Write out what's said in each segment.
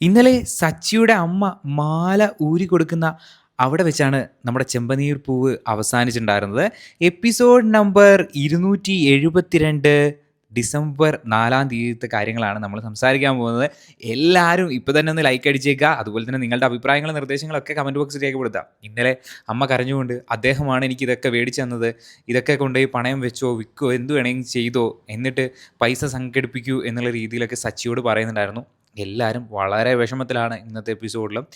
ഇന്നലെ സച്ചിയുടെ അമ്മ മാല ഊരി കൊടുക്കുന്ന അവിടെ വെച്ചാണ് നമ്മുടെ ചെമ്പനീർ പൂവ് അവസാനിച്ചിട്ടുണ്ടായിരുന്നത്. എപ്പിസോഡ് നമ്പർ ഇരുന്നൂറ്റി എഴുപത്തിരണ്ട് ഡിസംബർ നാലാം തീയതിത്തെ കാര്യങ്ങളാണ് നമ്മൾ സംസാരിക്കാൻ പോകുന്നത്. എല്ലാവരും ഇപ്പോൾ തന്നെ ഒന്ന് ലൈക്ക് അടിച്ചേക്കുക. അതുപോലെ തന്നെ നിങ്ങളുടെ അഭിപ്രായങ്ങളും നിർദ്ദേശങ്ങളൊക്കെ കമന്റ് ബോക്സിൽ രേഖപ്പെടുത്താം ഇന്നലെ അമ്മ കരഞ്ഞുകൊണ്ട് അദ്ദേഹമാണ് എനിക്ക് ഇതൊക്കെ മേടിച്ചു തന്നത്. ഇതൊക്കെ കൊണ്ടുപോയി പണയം വെച്ചോ വിൽക്കോ എന്ത് വേണമെങ്കിലും ചെയ്തോ എന്നിട്ട് പൈസ സംഘടിപ്പിക്കൂ എന്നുള്ള രീതിയിലൊക്കെ സച്ചിയോട് പറയുന്നുണ്ടായിരുന്നു. എല്ലാവരും വളരെ വിഷമത്തിലാണ് ഇന്നത്തെ എപ്പിസോഡിലും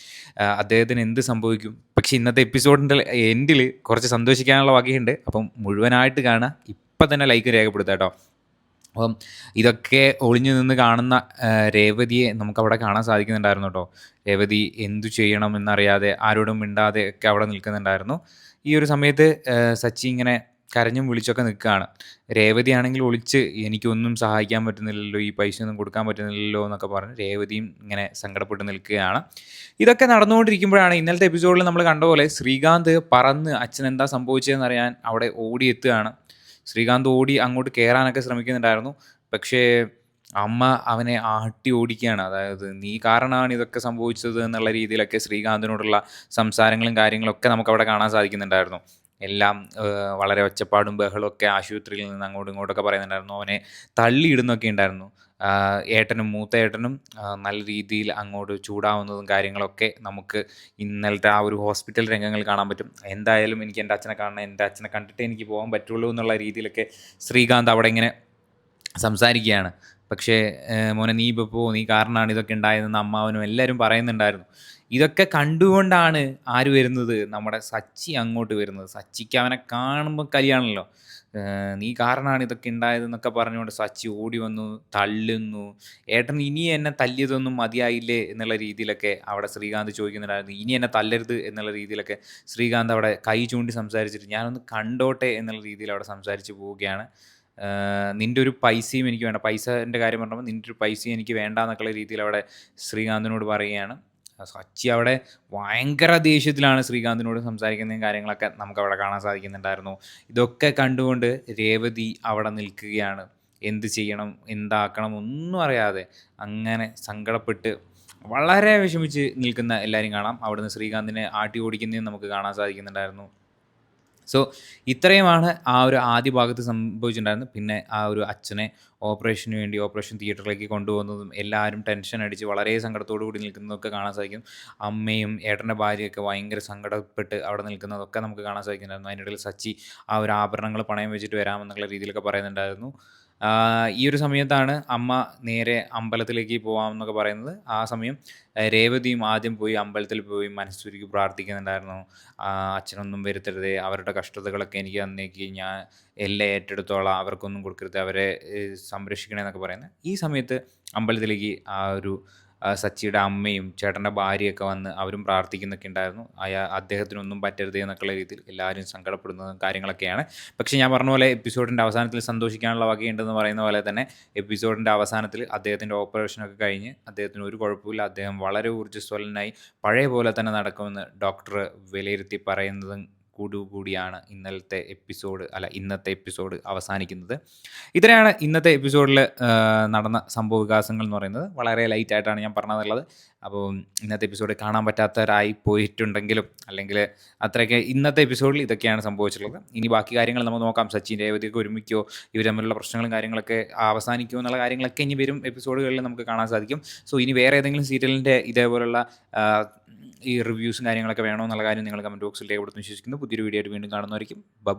അദ്ദേഹത്തിന് എന്ത് സംഭവിക്കും? പക്ഷെ ഇന്നത്തെ എപ്പിസോഡിന്റെ എൻഡിൽ കുറച്ച് സന്തോഷിക്കാനുള്ള വകയുണ്ട്. അപ്പം മുഴുവനായിട്ട് കാണുക. ഇപ്പം തന്നെ ലൈക്ക് രേഖപ്പെടുത്താം കേട്ടോ. അപ്പം ഇതൊക്കെ ഒളിഞ്ഞു നിന്ന് കാണുന്ന രേവതിയെ നമുക്കവിടെ കാണാൻ സാധിക്കുന്നുണ്ടായിരുന്നു കേട്ടോ. രേവതി എന്തു ചെയ്യണം എന്നറിയാതെ ആരോടും മിണ്ടാതെ ഒക്കെ അവിടെ നിൽക്കുന്നുണ്ടായിരുന്നു. ഈ ഒരു സമയത്ത് സച്ചി ഇങ്ങനെ കരഞ്ഞും വിളിച്ചൊക്കെ നിൽക്കുകയാണ്. രേവതി ആണെങ്കിൽ ഒളിച്ച് എനിക്കൊന്നും സഹായിക്കാൻ പറ്റുന്നില്ലല്ലോ ഈ പൈസ ഒന്നും കൊടുക്കാൻ പറ്റുന്നില്ലല്ലോ എന്നൊക്കെ പറഞ്ഞ് രേവതിയും ഇങ്ങനെ സങ്കടപ്പെട്ട് നിൽക്കുകയാണ്. ഇതൊക്കെ നടന്നുകൊണ്ടിരിക്കുമ്പോഴാണ് ഇന്നലത്തെ എപ്പിസോഡിൽ നമ്മൾ കണ്ട പോലെ ശ്രീകാന്ത് പറന്ന് അച്ഛൻ എന്താ സംഭവിച്ചതെന്ന് അറിയാൻ അവിടെ ഓടിയെത്തുകയാണ്. ശ്രീകാന്ത് ഓടി അങ്ങോട്ട് കയറാനൊക്കെ ശ്രമിക്കുന്നുണ്ടായിരുന്നു. പക്ഷേ അമ്മ അവനെ ആട്ടി ഓടിക്കുകയാണ്. അതായത് നീ കാരണമാണ് ഇതൊക്കെ സംഭവിച്ചത് എന്നുള്ള രീതിയിലൊക്കെ ശ്രീകാന്തിനോടുള്ള സംസാരങ്ങളും കാര്യങ്ങളൊക്കെ നമുക്ക് അവിടെ കാണാൻ സാധിക്കുന്നുണ്ടായിരുന്നു. എല്ലാം വളരെ ഒച്ചപ്പാടും ബഹളവും ഒക്കെ ആശുപത്രിയിൽ നിന്ന് അങ്ങോട്ടും ഇങ്ങോട്ടൊക്കെ പറയുന്നുണ്ടായിരുന്നു. അവനെ തള്ളിയിടുന്നൊക്കെ ഉണ്ടായിരുന്നു. ഏട്ടനും മൂത്ത ഏട്ടനും നല്ല രീതിയിൽ അങ്ങോട്ട് ചൂടാവുന്നതും കാര്യങ്ങളൊക്കെ നമുക്ക് ഇന്നലത്തെ ആ ഒരു ഹോസ്പിറ്റൽ രംഗങ്ങൾ കാണാൻ പറ്റും. എന്തായാലും എനിക്ക് എന്റെ അച്ഛനെ കാണണം എന്റെ അച്ഛനെ കണ്ടിട്ടേ എനിക്ക് പോകാൻ പറ്റുള്ളൂ എന്നുള്ള രീതിയിലൊക്കെ ശ്രീകാന്ത് അവിടെ ഇങ്ങനെ സംസാരിക്കുകയാണ്. പക്ഷേ മോനെ നീ ഇപ്പോൾ പോ നീ കാരണമാണ് ഇതൊക്കെ ഉണ്ടായതെന്ന് അമ്മാവനും എല്ലാവരും പറയുന്നുണ്ടായിരുന്നു. ഇതൊക്കെ കണ്ടുകൊണ്ടാണ് ആര് വരുന്നത്? നമ്മുടെ സച്ചി അങ്ങോട്ട് വരുന്നത്. സച്ചിക്ക് അവനെ കാണുമ്പോൾ കലിയാണല്ലോ. നീ കാരണമാണ് ഇതൊക്കെ ഉണ്ടായതെന്നൊക്കെ പറഞ്ഞുകൊണ്ട് സച്ചി ഓടി വന്നു തള്ളുന്നു. ഏട്ടൻ ഇനി എന്നെ തല്ലിയതൊന്നും മതിയായില്ലേ എന്നുള്ള രീതിയിലൊക്കെ അവിടെ ശ്രീകാന്ത് ചോദിക്കുന്നുണ്ടായിരുന്നു. ഇനി എന്നെ തല്ലരുത് എന്നുള്ള രീതിയിലൊക്കെ ശ്രീകാന്ത് അവിടെ കൈ ചൂണ്ടി സംസാരിച്ചിട്ട് ഞാനൊന്ന് കണ്ടോട്ടെ എന്നുള്ള രീതിയിൽ അവിടെ സംസാരിച്ച് പോവുകയാണ്. നിന്റെ ഒരു പൈസയും എനിക്ക് വേണ്ട. പൈസന്റെ കാര്യം പറഞ്ഞപ്പോൾ നിന്റെ ഒരു പൈസയും എനിക്ക് വേണ്ട എന്നൊക്കെയുള്ള രീതിയിൽ അവിടെ ശ്രീകാന്തിനോട് പറയുകയാണ്. സച്ചി അവിടെ ഭയങ്കര ദേഷ്യത്തിലാണ് ശ്രീകാന്തിനോട് സംസാരിക്കുന്നതും കാര്യങ്ങളൊക്കെ നമുക്ക് അവിടെ കാണാൻ സാധിക്കുന്നുണ്ടായിരുന്നു. ഇതൊക്കെ കണ്ടുകൊണ്ട് രേവതി അവിടെ നിൽക്കുകയാണ്. എന്ത് ചെയ്യണം എന്താക്കണം ഒന്നും അറിയാതെ അങ്ങനെ സങ്കടപ്പെട്ട് വളരെ വിഷമിച്ച് നിൽക്കുന്ന എല്ലാവരും കാണാം. അവിടുന്ന് ശ്രീകാന്തിനെ ആട്ടി ഓടിക്കുന്നതും നമുക്ക് കാണാൻ സാധിക്കുന്നുണ്ടായിരുന്നു. സോ ഇത്രയുമാണ് ആ ഒരു ആദ്യ ഭാഗത്ത് സംഭവിച്ചിട്ടുണ്ടായിരുന്നത്. പിന്നെ ആ ഒരു അച്ഛനെ ഓപ്പറേഷന് വേണ്ടി ഓപ്പറേഷൻ തിയേറ്ററിലേക്ക് കൊണ്ടുപോകുന്നതും എല്ലാവരും ടെൻഷൻ അടിച്ച് വളരെ സങ്കടത്തോടു കൂടി നിൽക്കുന്നതൊക്കെ കാണാൻ സാധിക്കും. അമ്മയും ഏട്ടന്റെ ഭാര്യയൊക്കെ ഭയങ്കര സങ്കടപ്പെട്ട് അവിടെ നിൽക്കുന്നതൊക്കെ നമുക്ക് കാണാൻ സാധിക്കുന്നുണ്ടായിരുന്നു. അതിനിടയിൽ സച്ചി ആ ഒരു ആഭരണങ്ങൾ പണയം വെച്ചിട്ട് വരാമെന്നുള്ള രീതിയിലൊക്കെ പറയുന്നുണ്ടായിരുന്നു. ഈ ഒരു സമയത്താണ് അമ്മ നേരെ അമ്പലത്തിലേക്ക് പോവാമെന്നൊക്കെ പറയുന്നത്. ആ സമയം രേവതിയും ആദ്യം പോയി അമ്പലത്തിൽ പോയി മനസ്സുരുക്കി പ്രാർത്ഥിക്കുന്നുണ്ടായിരുന്നു. അച്ഛനൊന്നും വരുത്തരുതേ അവരുടെ കഷ്ടതകളൊക്കെ എനിക്ക് തന്നേക്ക് ഞാൻ എല്ലാം ഏറ്റെടുത്തോളാം അവർക്കൊന്നും കൊടുക്കരുത് അവരെ സംരക്ഷിക്കണേ എന്നൊക്കെ പറയുന്നത്. ഈ സമയത്ത് അമ്പലത്തിലേക്ക് ആ ഒരു സച്ചിയുടെ അമ്മയും ചേട്ടന്റെ ഭാര്യയൊക്കെ വന്ന് അവരും പ്രാർത്ഥിക്കുന്നൊക്കെ ഉണ്ടായിരുന്നു. അയാ അദ്ദേഹത്തിനൊന്നും പറ്റരുത് എന്നൊക്കെയുള്ള രീതിയിൽ എല്ലാവരും സങ്കടപ്പെടുന്നതും കാര്യങ്ങളൊക്കെയാണ്. പക്ഷേ ഞാൻ പറഞ്ഞ പോലെ എപ്പിസോഡിന്റെ അവസാനത്തിൽ സന്തോഷിക്കാനുള്ള വകയുണ്ടെന്ന് പറയുന്ന പോലെ തന്നെ എപ്പിസോഡിന്റെ അവസാനത്തിൽ അദ്ദേഹത്തിന്റെ ഓപ്പറേഷനൊക്കെ കഴിഞ്ഞ് അദ്ദേഹത്തിന് ഒരു കുഴപ്പമില്ല അദ്ദേഹം വളരെ ഊർജസ്വലനായി പഴയ പോലെ തന്നെ നടക്കുമെന്ന് ഡോക്ടർ വിലയിരുത്തി പറയുന്നതും കൂടുകൂടിയാണ് ഇന്നലത്തെ എപ്പിസോഡ് അല്ല ഇന്നത്തെ എപ്പിസോഡ് അവസാനിക്കുന്നത്. ഇത്രയാണ് ഇന്നത്തെ എപ്പിസോഡിൽ നടന്ന സംഭവ വികാസങ്ങൾ എന്ന് പറയുന്നത്. വളരെ ലൈറ്റ് ആയിട്ടാണ് ഞാൻ പറഞ്ഞതുള്ളത് അപ്പോൾ ഇന്നത്തെ എപ്പിസോഡ് കാണാൻ പറ്റാത്തവരായി പോയിട്ടുണ്ടെങ്കിലും അല്ലെങ്കിൽ അത്രയൊക്കെ ഇന്നത്തെ എപ്പിസോഡിൽ ഇതൊക്കെയാണ് സംഭവിച്ചിട്ടുള്ളത്. ഇനി ബാക്കി കാര്യങ്ങൾ നമുക്ക് നോക്കാം. സച്ചിൻ രേവതിയൊക്കെ ഒരുമിക്കോ ഇവർ തമ്മിലുള്ള പ്രശ്നങ്ങളും കാര്യങ്ങളൊക്കെ അവസാനിക്കുമോ എന്നുള്ള കാര്യങ്ങളൊക്കെ ഇനി വരും എപ്പിസോഡുകളിൽ നമുക്ക് കാണാൻ സാധിക്കും. സോ ഇനി വേറെ ഏതെങ്കിലും സീരിയലിന്റെ ഇതേപോലുള്ള ഈ റിവ്യൂസും കാര്യങ്ങളൊക്കെ വേണമെന്നുള്ള കാര്യം നിങ്ങൾ കമന്റ് ബോക്സിൽ രേഖപ്പെടുത്തുന്നു വിശ്വസിക്കുന്നു. പുതിയൊരു വീഡിയോ ആയിട്ട് വീണ്ടും കാണുന്നതായിരിക്കും ബൈ